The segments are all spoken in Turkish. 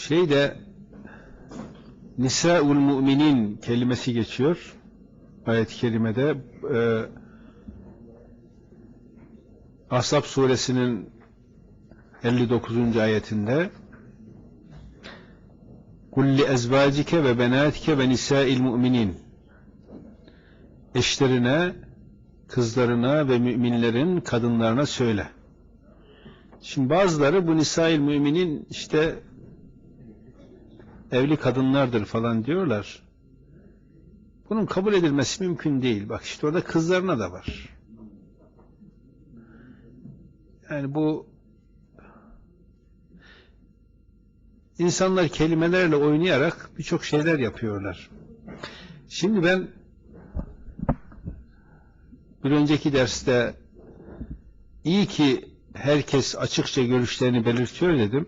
şeyde Nisa'ul Müminin kelimesi geçiyor. Ayet-i kerimede e, Ahzab suresinin 59. ayetinde Kulli ezvacike ve benatike ve nisa'il müminin eşlerine, kızlarına ve müminlerin kadınlarına söyle. Şimdi bazıları bu nisa'il müminin işte evli kadınlardır falan diyorlar. Bunun kabul edilmesi mümkün değil. Bak işte orada kızlarına da var. Yani bu insanlar kelimelerle oynayarak birçok şeyler yapıyorlar. Şimdi ben bir önceki derste iyi ki herkes açıkça görüşlerini belirtiyor dedim.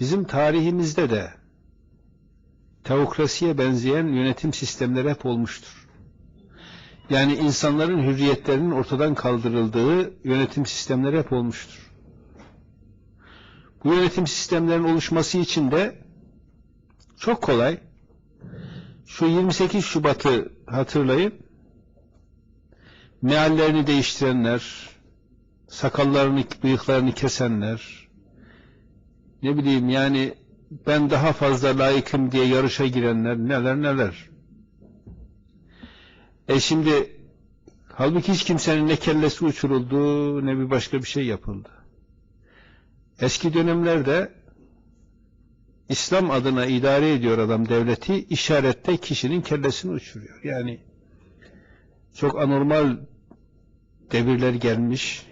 Bizim tarihimizde de teokrasiye benzeyen yönetim sistemleri hep olmuştur. Yani insanların hürriyetlerinin ortadan kaldırıldığı yönetim sistemleri hep olmuştur. Bu yönetim sistemlerinin oluşması için de çok kolay. Şu 28 Şubat'ı hatırlayın. Meallerini değiştirenler, sakallarını, bıyıklarını kesenler, ne bileyim yani ben daha fazla layıkım diye yarışa girenler neler neler. E şimdi halbuki hiç kimsenin ne kellesi uçuruldu ne bir başka bir şey yapıldı. Eski dönemlerde İslam adına idare ediyor adam devleti işarette kişinin kellesini uçuruyor. Yani çok anormal devirler gelmiş